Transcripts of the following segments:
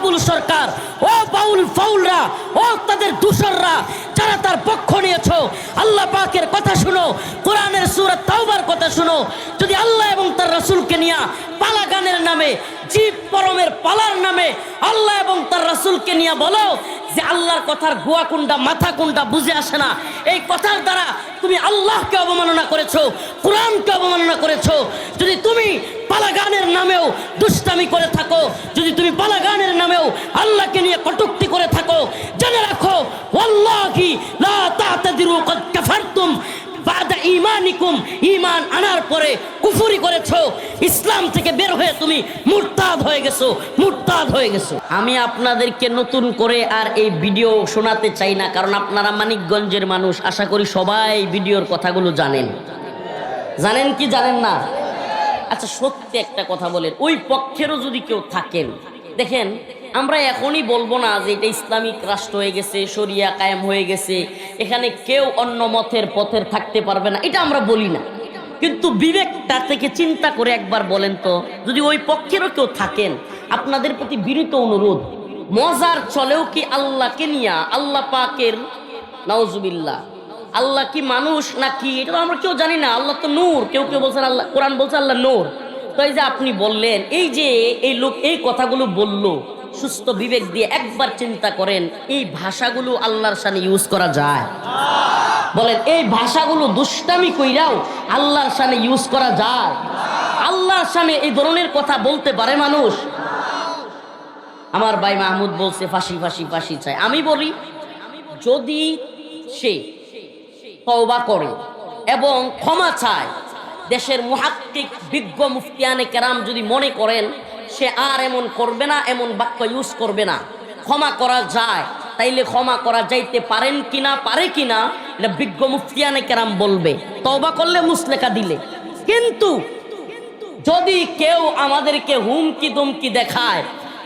আবুল সরকার, ও বাউল ফাউলরা, ও তাদের দূষররা যারা তার পক্ষ নিয়েছো, আল্লাহ পাকের কথা শুনো, কোরআনের সুরত তাওবার কথা শুনো, যদি আল্লাহ এবং তার রাসূলকে নিয়ে পালা গানের নামে, জীব পরমের পালার নামে আল্লাহ এবং তার রাসূলকে নিয়ে বলো যে আল্লাহর কথার গুয়া কোনটা মাথা কোনটা বুঝে আসে না। এই কথার দ্বারা তুমি আল্লাহকে অবমাননা করেছ, কোরআনকে অবমাননা করেছ। যদি তুমি পালা গানের নামেও দুষ্টামি করে থাকো। যদি তুমি পালা গানের নামেও আল্লাহকে নিয়ে কটুক্তি করে থাকো, জেনে রাখো, ওয়াল্লাহি আনার পরে কুফরি করেছ, ইসলাম থেকে বের হয়ে তুমি মুরতাদ হয়ে গেছো, মুরতাদ হয়ে গেছো। আমি আপনাদেরকে নতুন করে আর এই ভিডিও শোনাতে চাই না, কারণ আপনারা মানিকগঞ্জের মানুষ, আশা করি সবাই ভিডিওর কথাগুলো জানেন। জানেন কি জানেন না? আচ্ছা সত্যি একটা কথা বলেন। ওই পক্ষেরও যদি কেউ থাকেন, দেখেন, আমরা এখনই বলব না যে এটা ইসলামিক রাষ্ট্র হয়ে গেছে, শরিয়া কায়েম হয়ে গেছে, এখানে কেউ অন্য মতের পথের থাকতে পারবে না, এটা আমরা বলি না। কিন্তু বিবেকটা থেকে চিন্তা করে একবার বলেন তো, যদি ওই পক্ষেরও কেউ থাকেন, আপনাদের প্রতি বিনীত অনুরোধ, মজার চলেও কি আল্লাহকে নিয়া, আল্লাহ পাকের, নাউজুবিল্লাহ আল্লাহ কি মানুষ না কি এটা তো আমরা কেউ জানি না। আল্লাহ তো নূর। কেউ কেউ বলছেন আল্লাহ, কোরআন বলছে আল্লাহ নূর। তো এই যে আপনি বললেন, এই যে এই লোক এই কথাগুলো বলল, সুস্থ বিবেক দিয়ে একবার চিন্তা করেন, এই ভাষাগুলো আল্লাহর সামনে ইউজ করা যায়। বলেন, এই ভাষাগুলো দুষ্টামি কইরাও আল্লাহর সামনে ইউজ করা যায়। আল্লাহর সামনে এই ধরনের কথা বলতে পারে মানুষ। আমার ভাই মাহমুদ বলছে, ফাঁসি ফাঁসি ফাঁসি চাই। আমি বলি, যদি সে তওবা করে এবং ক্ষমা চায়। দেশের মুহাক্কিক বিজ্ঞ মুফতিয়ানে কেরাম যদি মনে করেন, সে আর এমন করবে না, এমন বাক্য ইউজ করবে না। ক্ষমা করা যায়, তাইলে ক্ষমা করা যাইতে পারেন কিনা, পারে কিনা, এটা বিজ্ঞ মুফতিয়ানে কেরাম বলবে। তওবা করলে মুসলেকা দিলে। কিন্তু যদি কেউ আমাদেরকে হুমকি দুমকি দেখায়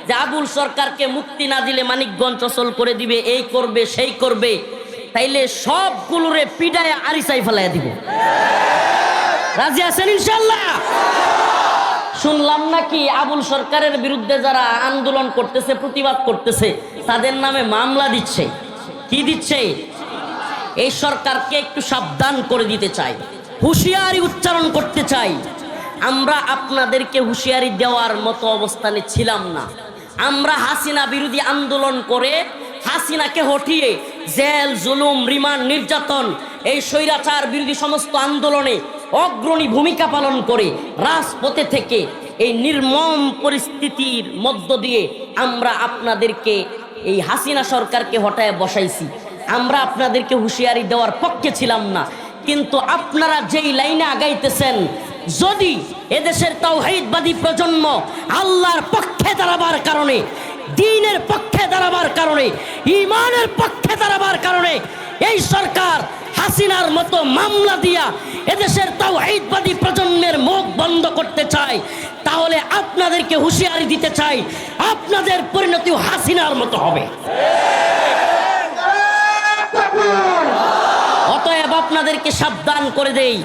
যে আবুল সরকারকে মুক্তি না দিলে মানিকগঞ্জ চসল করে দিবে, এই করবে, সেই করবে তাইলে সবগুলোরে পিডায় আরিসাই ফেলাই দিব। রাজি আছেন ইনশাল্লাহ শুনলাম নাকি আবুল সরকারের বিরুদ্ধে যারা আন্দোলন করতেছে, প্রতিবাদ করতেছে, তাদের নামে মামলা দিচ্ছে। কি দিচ্ছে? এই সরকারকে একটু সাবধান করে দিতে চাই। হুঁশিয়ারি উচ্চারণ করতে চাই। আমরা আপনাদেরকে হুঁশিয়ারি দেওয়ার মতো অবস্থানে ছিলাম না। আমরা হাসিনা বিরোধী আন্দোলন করে হাসিনাকে হটিয়ে জেল, জুলুম, রিমান্ড, নির্যাতন, এই স্বৈরাচার বিরোধী সমস্ত আন্দোলনে অগ্রণী ভূমিকা পালন করে রাজপথে থেকে এই নির্মম পরিস্থিতির মধ্য দিয়ে আমরা আপনাদেরকে, এই হাসিনা সরকারকে হটায় বসাইছি। আমরা আপনাদেরকে হুঁশিয়ারি দেওয়ার পক্ষে ছিলাম না। কিন্তু আপনারা যেই লাইনে আগাইতেছেন, যদি এদেশের তাওহীদবাদী প্রজন্ম আল্লাহর পক্ষে দাঁড়াবার কারণে দিনের পক্ষে দাঁড়াবার কারণে ইমানের পক্ষে দাঁড়াবার কারণে এই সরকার হাসিনার মতো মামলা দিয়া এদেশের তাও তাওহীদবাদী প্রজন্মের মুখ বন্ধ করতে চায়, তাহলে আপনাদেরকে হুঁশিয়ারি দিতে চাই, আপনাদের পরিণতি হাসিনার মতো হবে। অতএব আপনাদেরকে সাবধান করে দেই,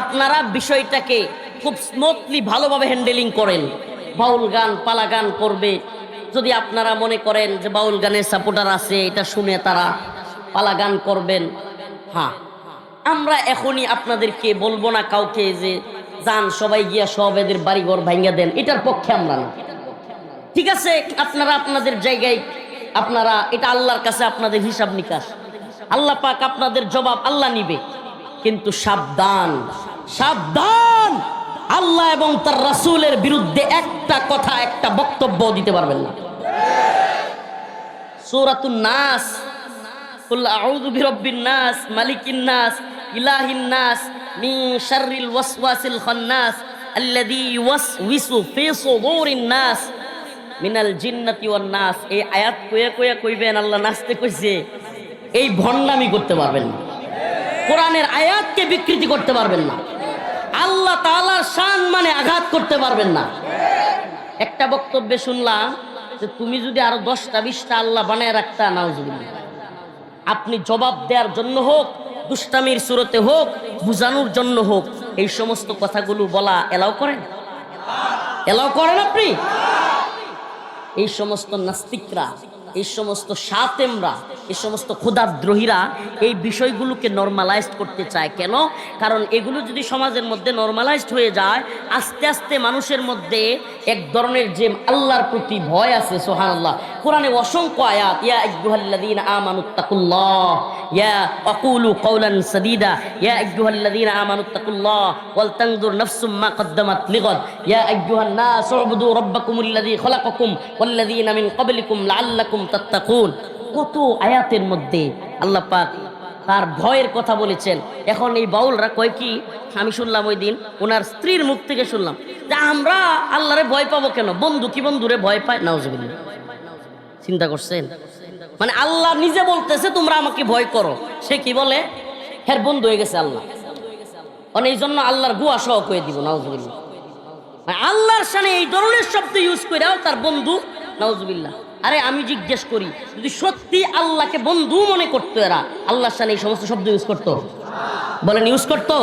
আপনারা বিষয়টাকে খুব স্মুথলি ভালোভাবে হ্যান্ডেলিং করেন, বাউল গান, পালা গান করবে যদি আপনারা মনে করেন যে বাউল গানের সাপোর্টার আছে, এটা শুনে তারা পালা গান করবেন। হ্যাঁ। আমরা এখনই আপনাদেরকে বলব না কাউকে যে, যান, সবাই গিয়া সব এদের বাড়িঘর ভাঙ্গা দেন। এটার পক্ষে আমরা না। ঠিক আছে? আপনারা আপনাদের জায়গায়, আপনারা, এটা আল্লাহর কাছে আপনাদের হিসাব নিকাশ। আল্লাহ পাক আপনাদের জবাব আল্লাহ নিবে। কিন্তু সাবধান সাবধান! আল্লাহ এবং তার রাসূলের বিরুদ্ধে একটা কথা, একটা বক্তব্য দিতে পারবেন না। সূরাতুন নাস নাস, মালিকিন নাস, ইলাহিন নাস শাররিল নাস, মিনাল জিন্নাতি নাস। এই আয়াত কইয়া কইবেন, আল্লাহ নাচতে কইছে, এই ভণ্ডামি করতে পারবেন না। কোরআনের আয়াতকে বিকৃতি করতে পারবেন না। আল্লাহ তাআলার শান মানে আঘাত করতে পারবেন না। একটা বক্তব্যে শুনলাম যে তুমি যদি আরও দশটা, বিশটা আল্লাহ বানায় রাখতা, নাউজুবিল্লাহ। আপনি জবাব দেওয়ার জন্য হোক, দুষ্টামির সুরতে হোক, বুঝানোর জন্য হোক, এই সমস্ত কথাগুলো বলা এলাও করেন? এলাও করেন আপনি? এই সমস্ত নাস্তিকরা, এই সমস্ত সাতেমরা এই সমস্ত ক্ষুদাদ্রোহীরা এই বিষয়গুলোকে নর্মালাইজড করতে চায়। কেন? কারণ এগুলো যদি সমাজের মধ্যে নর্মালাইজড হয়ে যায়, আস্তে আস্তে মানুষের মধ্যে এক ধরনের যে আল্লাহর প্রতি ভয় আছে সোহান আল্লাহ কোরআনে অসংখ্য আয়াত, ইয়া আমানুত্তাকুল্লাহ ইয়া ইয়া আমানুত্তাকুল্লাহ মা কদ্দামাত লিগাদ, ইয়া আইয়ুহান নাস উবুদু রাব্বাকুমুল্লাযী খালাকাকুম, ওয়াল্লাযীনা মিন ক্বাবলিকুম লাআল্লাকুম তাত্তাকুন। কত আয়াতের মধ্যে আল্লাহ পাক তার ভয়ের কথা বলেছেন। এখন এই বাউলরা কয় কি? আমি শুনলাম ওই দিন ওনার স্ত্রীর মুখ থেকে শুনলাম যে আমরা আল্লাহরে ভয় পাবো কেন? বন্ধু কি বন্ধুরে ভয় পায়? নাউজুবিল্লাহ। চিন্তা করছেন? মানে আল্লাহ নিজে বলতেছে, তোমরা আমাকে ভয় করো। সে কি বলে? হ্যাঁ বন্ধু হয়ে গেছে আল্লাহ। মানে এই জন্য আল্লাহর গুয়া সহ কয়ে দিব, নাউজুবিল্লাহ। মানে আল্লাহর সামনে এই ধরনের শব্দ ইউজ করেও তার বন্ধু, নাউজুবিল্লাহ। আরে আমি জিজ্ঞেস করি, যদি সত্যি আল্লাহকে বন্ধু মনে করতো এরা, আল্লাহর সামনে এই সমস্ত শব্দ ইউজ করতো? বলেন ইউজ করতো?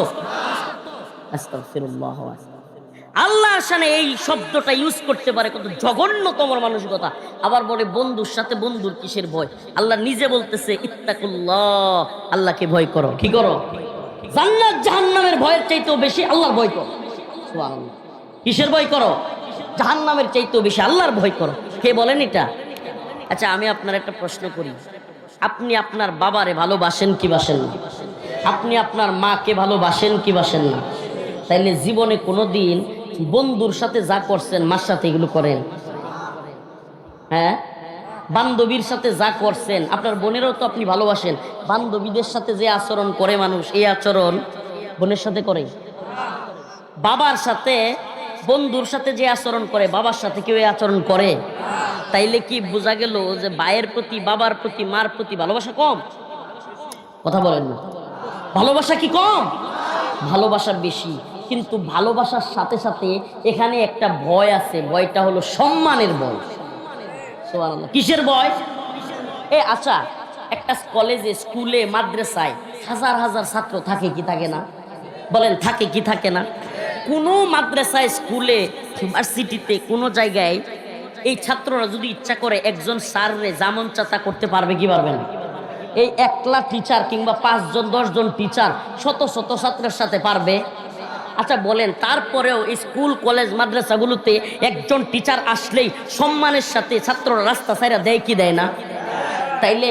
আল্লাহর সামনে এই শব্দটা ইউজ করতে পারে কত জঘন্যতম মানসিকতা। আবার বলে, বন্ধুর সাথে বন্ধুর কিসের ভয়? আল্লাহ নিজে বলতেছে, ইত্তাকুল্লাহ, আল্লাহকে ভয় করো। কি করো? জান্নাত জাহান্নামের ভয়ের চাইতেও বেশি আল্লাহর ভয় করো। কিসের ভয় করো? জাহান্নামের চাইতেও বেশি আল্লাহর ভয় করো। কে বলেন এটা? আচ্ছা আমি আপনার একটা প্রশ্ন করি। আপনি আপনার বাবারে ভালোবাসেন কি বাসেন না? আপনি আপনার মাকে ভালোবাসেন কি বাসেন না? তাইলে জীবনে কোনো দিন বন্ধুর সাথে যা করছেন, মার সাথে এগুলো করেন। হ্যাঁ? বান্ধবীর সাথে যা করছেন, আপনার বোনেরও তো আপনি ভালোবাসেন। বান্ধবীদের সাথে যে আচরণ করে মানুষ, এই আচরণ বোনের সাথে করে? বাবার সাথে, বন্ধুর সাথে যে আচরণ করে, বাবার সাথে কেউ এই আচরণ করে? তাইলে কি বোঝা গেল যে ভাইয়ের প্রতি, বাবার প্রতি, মার প্রতি ভালোবাসা কম? কথা বলেন না। ভালোবাসা কি কম? ভালোবাসা বেশি। কিন্তু ভালোবাসার সাথে সাথে এখানে একটা ভয় আছে। ভয়টা হলো সম্মানের ভয়। কিসের ভয়? এ আচ্ছা একটা কলেজে, স্কুলে, মাদ্রাসায় হাজার হাজার ছাত্র থাকে কি থাকে না? বলেন, থাকে কি থাকে না? কোনো মাদ্রাসায়, স্কুলে, ইউনিভার্সিটিতে, কোনো জায়গায় এই ছাত্ররা যদি ইচ্ছা করে একজন স্যাররে জামন চাতা করতে পারবে, কি পারবে না এই একলা টিচার কিংবা পাঁচজন, দশজন টিচার শত শত ছাত্রের সাথে পারবে। আচ্ছা বলেন, তারপরেও স্কুল, কলেজ, মাদ্রাসাগুলোতে একজন টিচার আসলেই সম্মানের সাথে ছাত্ররা রাস্তা ছাইরা দেয় কি দেয় না? তাইলে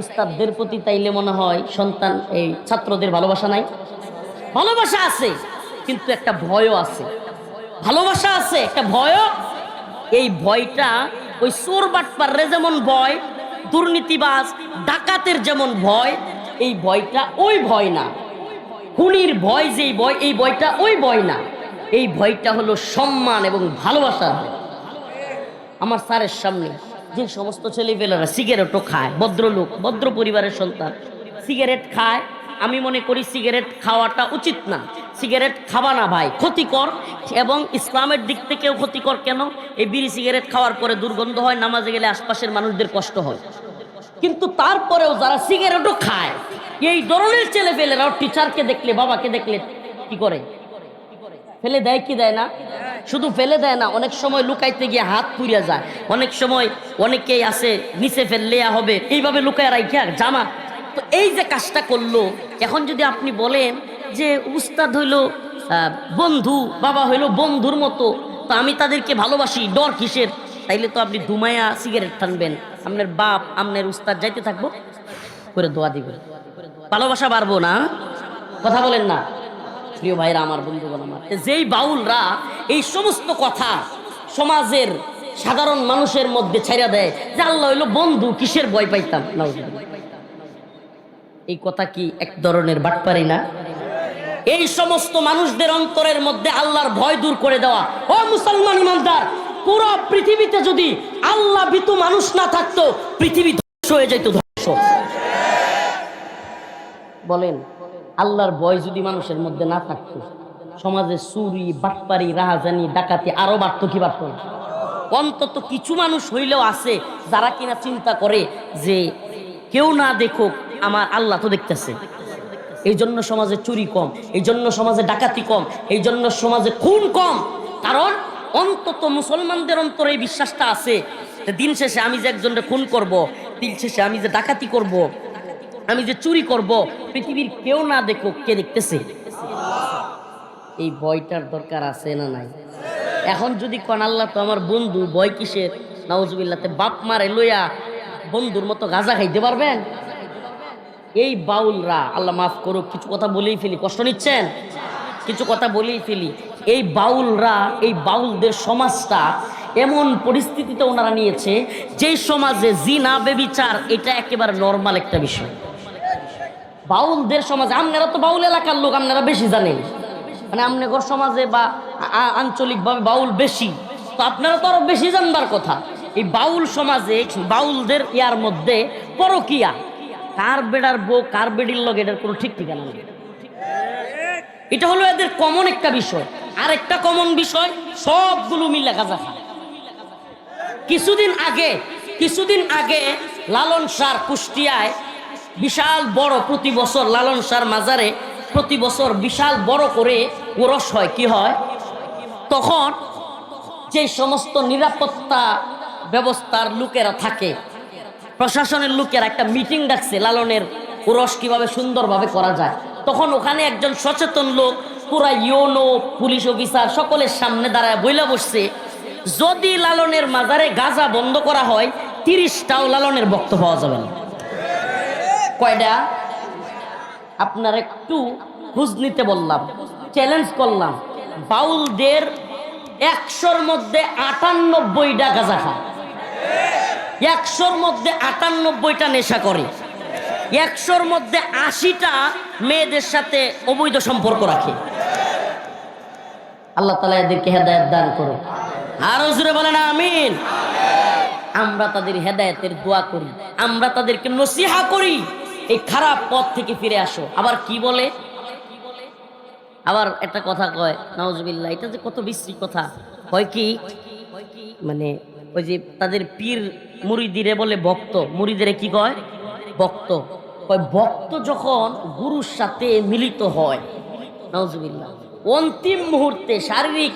উস্তাদদের প্রতি তাইলে মনে হয় সন্তান, এই ছাত্রদের ভালোবাসা নাই। ভালোবাসা আছে, কিন্তু একটা ভয়ও আছে। ভালোবাসা আছে, একটা ভয়ও এই ভয়টা ওই চোর বাটপারে যেমন ভয়, দুর্নীতিবাজ, ডাকাতের যেমন ভয়, এই ভয়টা ওই ভয় না। খুনির ভয় যেই ভয়, এই ভয়টা ওই ভয় না। এই ভয়টা হলো সম্মান এবং ভালোবাসার ভয় আমার স্যারের সামনে যে সমস্ত ছেলেপেলেরা সিগারেটও খায়, ভদ্রলোক, ভদ্র পরিবারের সন্তান, সিগারেট খায়, আমি মনে করি সিগারেট খাওয়াটা উচিত না। সিগারেট খাওয়া না ভাই, ক্ষতিকর। এবং ইসলামের দিক থেকেও ক্ষতিকর কেন? এই বিড়ি সিগারেট খাওয়ার পরে দুর্গন্ধ হয়, নামাজে গেলে আশপাশের মানুষদের কষ্ট হয়। কিন্তু তারপরেও যারা সিগারেটও খায়, এই ধরনের ছেলেপেলেরাও টিচারকে দেখলে, বাবাকে দেখলে কি করে? ফেলে দেয় কি দেয় না? শুধু ফেলে দেয় না, অনেক সময় লুকাইতে গিয়ে হাত পুড়িয়া যায়। অনেক সময় অনেকেই আছে, নিচে ফেললেয়া হবে, এইভাবে লুকায় রাখে আর জামা। তো এই যে কাজটা করল, এখন যদি আপনি বলেন যে উস্তাদ হইল বন্ধু, বাবা হইল বন্ধুর মতো, তো আমি তাদেরকে ভালোবাসি, ডর কিসের? তাইলে তো আপনি দুমায়া সিগারেট টানবেন আপনার বাপ, আপনার উস্তাদ যাইতে থাকব, করে দোয়া দিবেন। ভালোবাসা বাড়বো না, কথা বলেন না। প্রিয় ভাইরা আমার, বন্ধুগণ আমার যেই বাউলরা এই সমস্ত কথা সমাজের সাধারণ মানুষের মধ্যে ছেড়ে দেয়, যে আল্লাহ হইল বন্ধু, কিসের ভয় পাইতাম। এই কথা কি এক ধরনের বাটপারি না? এই সমস্ত মানুষদের অন্তরের মধ্যে আল্লাহর ভয় দূর করে দেওয়া। ও মুসলমান ইমানদার, পুরো পৃথিবীতে যদি আল্লাহ বিতু মানুষ না থাকতো, পৃথিবী ধ্বংস হয়ে যেত, ধ্বংস। বলেন, আল্লাহর ভয় যদি মানুষের মধ্যে না থাকতো, সমাজে চুরি, বাটপারি, রাহাজানি, ডাকাতি আরও বাড়তো কি বাড়তো না? অন্তত কিছু মানুষ হইলেও আছে যারা কিনা চিন্তা করে যে, কেউ না দেখুক, আমার আল্লাহ তো দেখতেছে। এই জন্য সমাজে চুরি কম এই জন্য সমাজে ডাকাতি কম এই জন্য সমাজে খুন কম। কারণ অন্তত মুসলমানদের অন্তরে এই বিশ্বাসটা আছে দিন শেষে আমি যে একজনকে খুন করব, দিন শেষে আমি যে ডাকাতি করব, আমি যে চুরি করব, পৃথিবীর কেউ না দেখো কে দেখতেছে? এই বয়টার দরকার আছে না নাই? এখন যদি কন, আল্লাহ তো আমার বন্ধু বয় কিসের? নাউজুবিল্লাতে বাপ মারে লইয়া বন্ধুর মতো গাঁজা খাইতে পারবেন? এই বাউলরা, আল্লাহ মাফ করুক, কিছু কথা বলেই ফেলি, কষ্ট নিচ্ছেন? কিছু কথা বলেই ফেলি। এই বাউলরা, এই বাউলদের সমাজটা এমন পরিস্থিতিতে ওনারা নিয়েছে যেই সমাজে জিনা, বেবিচার, এটা একেবারে নর্মাল একটা বিষয়। বাউলদের সমাজে, আপনারা তো বাউল এলাকার লোক, আপনারা বেশি জানেন। মানে আপনার সমাজে বা আঞ্চলিকভাবে বাউল বেশি। তো আপনারা তো আরও বেশি জানবার কথা। এই বাউল সমাজে, বাউলদের ইয়ার মধ্যে পরকিয়া। কার বেড়ার বউ, কার বেডির লগে এটার কোনো ঠিক ঠিকানা নেই। এটা হলো এদের কমন একটা বিষয়। আর একটা কমন বিষয়, সবগুলো মিলে গাঁজা খায়। কিছুদিন আগে কিছুদিন আগে লালন সার কুষ্টিয়ায় বিশাল বড় প্রতি বছর লালন সার মাজারে প্রতি বছর বিশাল বড় করে ওরস হয়। কি হয়? তখন যে সমস্ত নিরাপত্তা ব্যবস্থার লোকেরা থাকে প্রশাসনের লোকের একটা মিটিং ডাকছে, লালনের ওরস কীভাবে সুন্দরভাবে করা যায়। তখন ওখানে একজন সচেতন লোক, পুরা ইউনো, পুলিশ অফিসার সকলের সামনে দাঁড়ায় বইলা বসছে, যদি লালনের মাজারে গাজা বন্ধ করা হয়, তিরিশটাও লালনের বক্ত পাওয়া যাবে না। কয়টা আপনার একটু খোঁজ নিতে বললাম চ্যালেঞ্জ করলাম। বাউলদের একশোর মধ্যে আটানব্বইটা গাঁজা খায়। একশোর মধ্যে আটানব্বইটা নেশা করে। একশোর মধ্যে আশিটা মেয়েদের সাথে অবৈধ সম্পর্ক রাখে। আল্লাহ তালা এদেরকে হেদায়ত দান করে আরও জুড়ে বলেন, আমিন। আমরা তাদের হেদায়েতের দোয়া করি, আমরা তাদেরকে নসিহা করি, এই খারাপ পথ থেকে ফিরে আসো। আবার কি বলে? আবার একটা কথা কয় নওয়াজবিল্লাহ এটা যে কত বিশ্রী কথা। হয় কি? মানে ওই যে তাদের পীর মুড়িদিরে বলে ভক্ত। মুড়িদিরে কি কয়? ভক্ত। ভক্ত যখন গুরুর সাথে মিলিত হয় নওয়াজবিল্লাহ অন্তিম মুহূর্তে শারীরিক,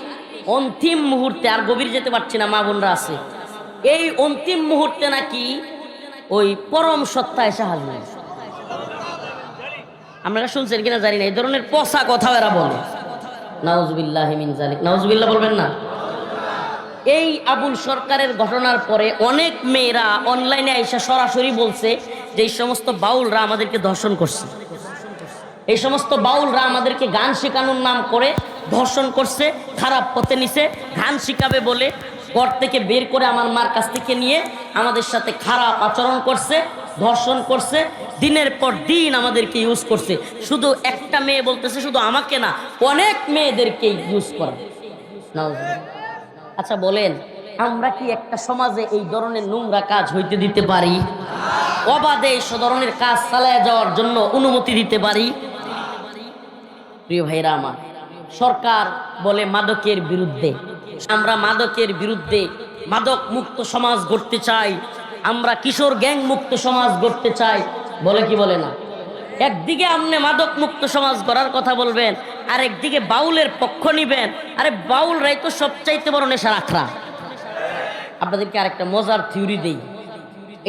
অন্তিম মুহূর্তে আর গভীর যেতে পারছি না মা বোনরা আছে। এই অন্তিম মুহূর্তে নাকি ওই পরম সত্তা এসে হাজির। আপনারা শুনছেন কিনা জানি না, এই ধরনের পচা কথা এরা বলে। নাউজবিল্লাহ মিন জালিক বলবেন না? এই আবুল সরকারের ঘটনার পরে অনেক মেয়েরা অনলাইনে আইসা সরাসরি বলছে যে এই সমস্ত বাউলরা আমাদেরকে ধর্ষণ করছে। এই সমস্ত বাউলরা আমাদেরকে গান শেখানোর নাম করে ধর্ষণ করছে, খারাপ পথে নিছে, গান শিখাবে বলে ঘর থেকে বের করে আমার মার কাছ থেকে নিয়ে আমাদের সাথে খারাপ আচরণ করছে, ধর্ষণ করছে, দিনের পর দিন আমাদেরকে ইউজ করছে। শুধু একটা মেয়ে বলতেছে, শুধু আমাকে না, অনেক মেয়েদেরকে ইউজ করে। নাউজুবিল্লাহ। আচ্ছা বলেন, আমরা কি একটা সমাজে এই ধরনের নোংরা কাজ হইতে দিতে পারি? অবাধে এই ধরনের কাজ চালায় যাওয়ার জন্য অনুমতি দিতে পারি? প্রিয় ভাইরা আমার, সরকার বলে মাদকের বিরুদ্ধে। আমরা মাদকের বিরুদ্ধে মাদক মুক্ত সমাজ গড়তে চাই। আমরা কিশোর গ্যাং মুক্ত সমাজ গড়তে চাই। বলে কি বলে না? একদিকে আপনি মাদক মুক্ত সমাজ গড়ার কথা বলবেন আর একদিকে বাউলের পক্ষ নিবেন। আরে বাউলরাই তো সবচাইতে বড় নেশার আখড়া। আপনাদেরকে আরেকটা মজার থিওরি দেই।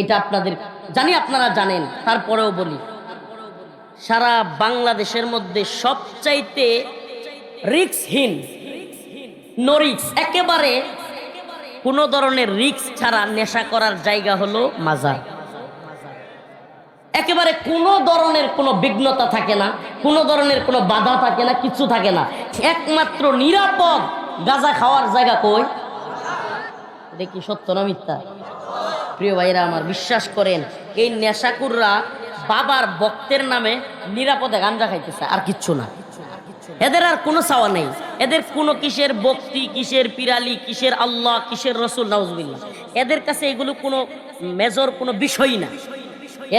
এটা আপনাদের, জানি আপনারা জানেন, তারপরেও বলি। সারা বাংলাদেশের মধ্যে সবচাইতে রিক্সহীন নো রিক্স একেবারে কোনো ধরনের রিক্স ছাড়া নেশা করার জায়গা হলো মাজার। একেবারে কোনো ধরনের কোনো বিঘ্নতা থাকে না, কোনো ধরনের কোনো বাধা থাকে না, কিছু থাকে না। একমাত্র নিরাপদ গাঁজা খাওয়ার জায়গা কই? দেখি সত্য না মিথ্যা? প্রিয় ভাইরা আমার বিশ্বাস করেন, এই নেশাকুররা বাবার বক্তের নামে নিরাপদে গাঞ্জা খাইতেছে, আর কিচ্ছু না। এদের আর কোনো চাওয়া নেই। এদের কোনো কিসের বক্তি কিসের পিরালি, কিসের আল্লাহ, কিসের রসুল নাউজবিল্লা এদের কাছে এগুলো কোনো মেজর কোনো বিষয় না।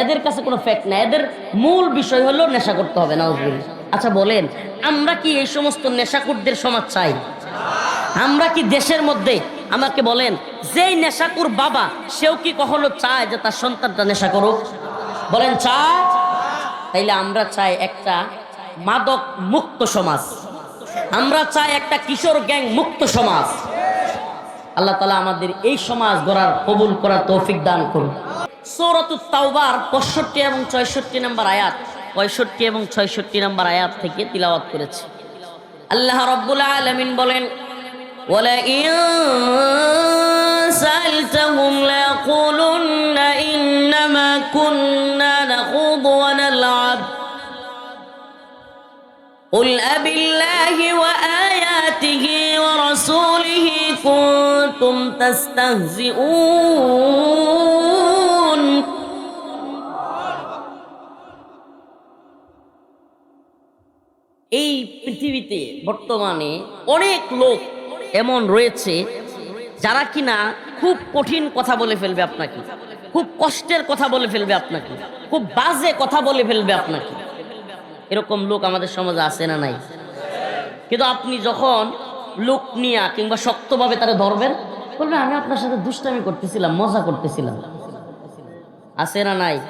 এদের কাছে কোনো ফ্যাক্ট না এদের মূল বিষয় হলো নেশা করতে হবে নাউজবিল্লা আচ্ছা বলেন, আমরা কি এই সমস্ত নেশাকুরদের সমাজ চাই? আমরা কি দেশের মধ্যে আমাকে বলেন, যেই নেশাকুর বাবা, সেও কি কখনো চায় যে তার সন্তানটা নেশা করুক? বলেন, চায়? তাইলে আমরা চাই একটা মাদক মুক্ত সমাজ। আমরা চাই একটা কিশোর গ্যাং মুক্ত সমাজ। আল্লাহ তালা আমাদের এই সমাজ গড়ার, কবুল করার তৌফিক দান করুন। সৌরতুত তাওবার পঁয়ষট্টি এবং ছয়ষট্টি নম্বর আয়াত পঁয়ষট্টি এবং ছয়ষট্টি নম্বর আয়াত থেকে তিলাওয়াত করেছে আল্লাহ রব্বুল আলমিন বলেন ولئن سألتهم ليقولن إنما كنا نخوض ونلعب قل أبالله وآياته ورسوله كنتم تستهزئون এই পৃথিবীতে বর্তমানে অনেক লোক এমন রয়েছে যারা কিনা খুব কঠিন কথা বলে ফেলবে আপনাকে, খুব কষ্টের কথা বলে ফেলবে আপনাকে, খুব বাজে কথা বলে ফেলবে আপনাকে। এরকম লোক আমাদের সমাজে আছে না নাই? কিন্তু আপনি যখন লোক নিয়া কিংবা শক্তভাবে তারা ধরবেন, বলবে, আমি আপনার সাথে দুষ্টামি করতেছিলাম, মজা করতেছিলাম। আছে না নাই?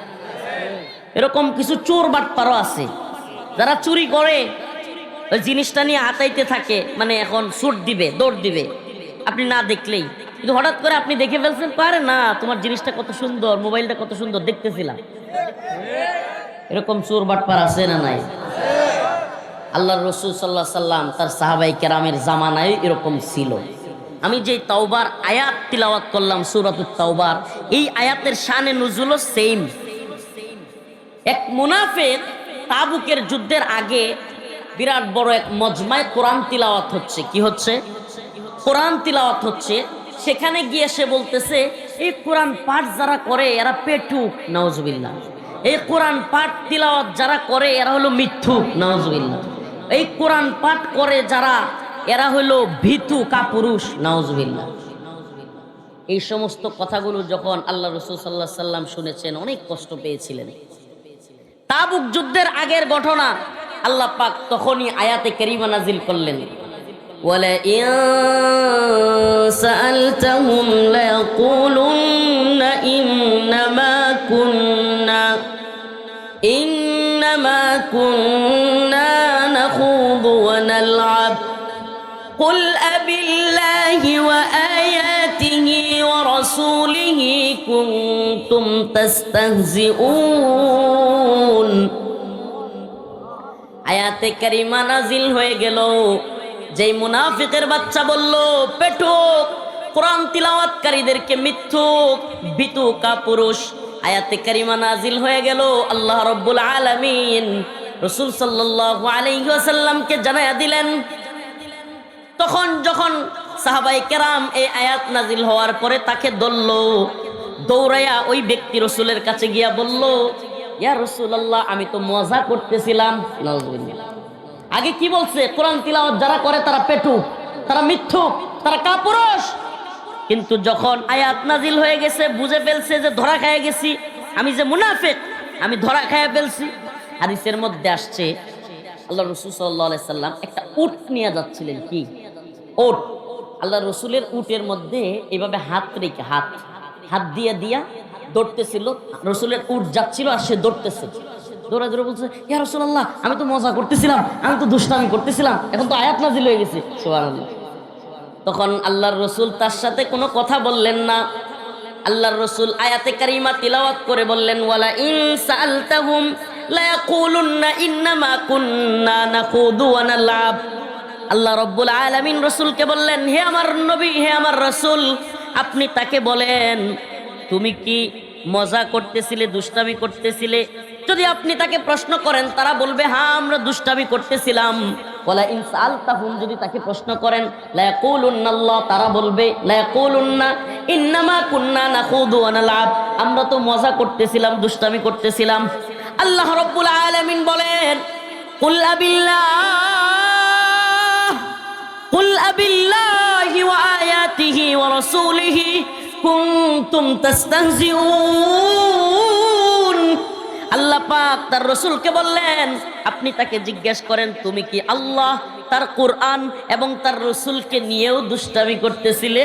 এরকম কিছু চোর বাটপারও আছে। যারা চুরি করে ওই জিনিসটা নিয়ে হাতাইতে থাকে মানে এখন সুট দিবে, দৌড় দিবে, আপনি না দেখলেই। কিন্তু হঠাৎ করে আপনি দেখে ফেলছেন, পারে না, তোমার জিনিসটা কত সুন্দর, মোবাইলটা কত সুন্দর, দেখতেছিলাম। এরকম চোর বাটপার আছে না নাই? আল্লাহ রসুল সাল্লাহ সাল্লাম তার সাহাবাই কেরামের জামানায় এরকম ছিল। আমি যে তাওবার আয়াত তিলাওয়াত করলাম, সুরাতুত তাওবার, এই আয়াতের শানে নজুলও সেম এক মুনাফেক তাবুকের যুদ্ধের আগে বিরাট বড় এক মজমায় কোরআন তিলাওয়াত হচ্ছে। কি হচ্ছে? কোরআন তিলাওয়াত হচ্ছে। সেখানে গিয়ে সে বলতেছে, এই কোরআন পাঠ যারা করে, এরা পেটুক নওয়াজবিল্লা এই কোরআন পাঠ তিলাওয়াত যারা করে, এরা হলো মিথ্যুক নওয়াজবিল্লা এই কোরআন পাঠ করে যারা, এরা হলো ভীতু কাপুরুষ নওয়াজবিল্লা এই সমস্ত কথাগুলো যখন আল্লাহ রসুল সাল্লাহ সাল্লাম শুনেছেন, অনেক কষ্ট পেয়েছিলেন। তাবুক যুদ্ধের আগের ঘটনা আল্লাহ পাক তখনই আয়াতে কেরিমা নাজিল করলেন وَلَئِن سَأَلْتَهُمْ لَيَقُولُنَّ إِنَّمَا كُنَّا إِنَّمَا كُنَّا نَخُوضُ وَنَلْعَبُ قُلْ أَبِاللَّهِ وَآيَاتِهِ وَرَسُولِهِ كُنتُمْ تَسْتَهْزِئُونَ আয়াতে কারিমা নাজিল হয়ে গেল। যেই মুনাফিকের বাচ্চা বলল, পেটুক, কোরআন তিলাওয়াতকারীদেরকে মিথ্যুক, বিতুকা পুরুষ। আয়াতে কারিমা নাজিল হয়ে গেল। আল্লাহ রব্বুল আলামিন রসুল সাল্লাল্লাহু আলাইহি ওয়াসাল্লামকে জানায়া দিলেন। তখন যখন সাহাবাই কেরাম এই আয়াত নাজিল হওয়ার পরে তাকে ধরল, দৌড়াইয়া ওই ব্যক্তি রসুলের কাছে গিয়া বলল ইয়া রসুল্লাহ আমি তো মজা করতেছিলাম। আগে কি বলছে? কোরআন তিলাওয়াত যারা করে তারা পেটু, তারা মিথ্যুক, তারা কাপুরুষ। কিন্তু যখন আয়াত নাজিল হয়ে গেছে, বুঝে ফেলছে যে ধরা খায় গেছি, আমি যে মুনাফেক, আমি ধরা খায় ফেলছি। হাদিসের মধ্যে আসছে, আল্লাহ রসুল সাল্লাহ সাল্লাম একটা উট নিয়ে যাচ্ছিলেন কি? উট। আল্লাহ রসুলের উটের মধ্যে এভাবে হাত রেখে, হাত হাত দিয়ে দিয়া দৌড়তেছিল, রসুলের উট যাচ্ছিল আর সে দৌড়তেছে। দৌড়া দৌড়ে বলছে, ইয়া রসুল্লাহ আমি তো মজা করতেছিলাম, আমি তো দুষ্টামি করতেছিলাম, এখন তো আয়াত নাজিল হয়ে গেছে। তখন আল্লাহর রসুল তার সাথে কোনো কথা বললেন না। আল্লাহর রসুল আয়াতে কারিমা তিলাওয়াত করে বললেন, ওয়ালা ইন সাআলতাহুম লা ইয়াকুলুন্না ইন্নামা কুন্না নাখুদু ওয়া নালআব। আল্লাহ রব্বুল আলামিন রসুলকে বললেন, হে আমার নবী, হে আমার রসুল, আপনি তাকে বলেন তুমি কি মজা করতেছিলে, দুষ্টামি করতেছিলে? যদি আপনি তাকে প্রশ্ন করেন, তারা বলবে হ্যাঁ আমরা দুষ্টামি করতেছিলাম। বলা ইনসাল তাহুম যদি তাকে প্রশ্ন করেন লায়াকুলুন্নাল্লাহ তারা বলবে লায়াকুলুন্না ইন্নামা কুন্না নাখুদু ওয়ানালাব আমরা তো মজা করতেছিলাম, দুষ্টামি করতেছিলাম। আল্লাহ রাব্বুল আলামিন বলেন, কুল আবিল্লাহ, কুল আবিল্লাহি ওয়া আয়াতিহি ওয়া রাসূলিহি কুনতুম তাস্তাহজিউন। আল্লাহ পাক তার রসুলকে বললেন, আপনি তাকে জিজ্ঞেস করেন, তুমি কি আল্লাহ, তার কোরআন এবং তার রসুলকে নিয়েও দুষ্টামি করতেছিলে?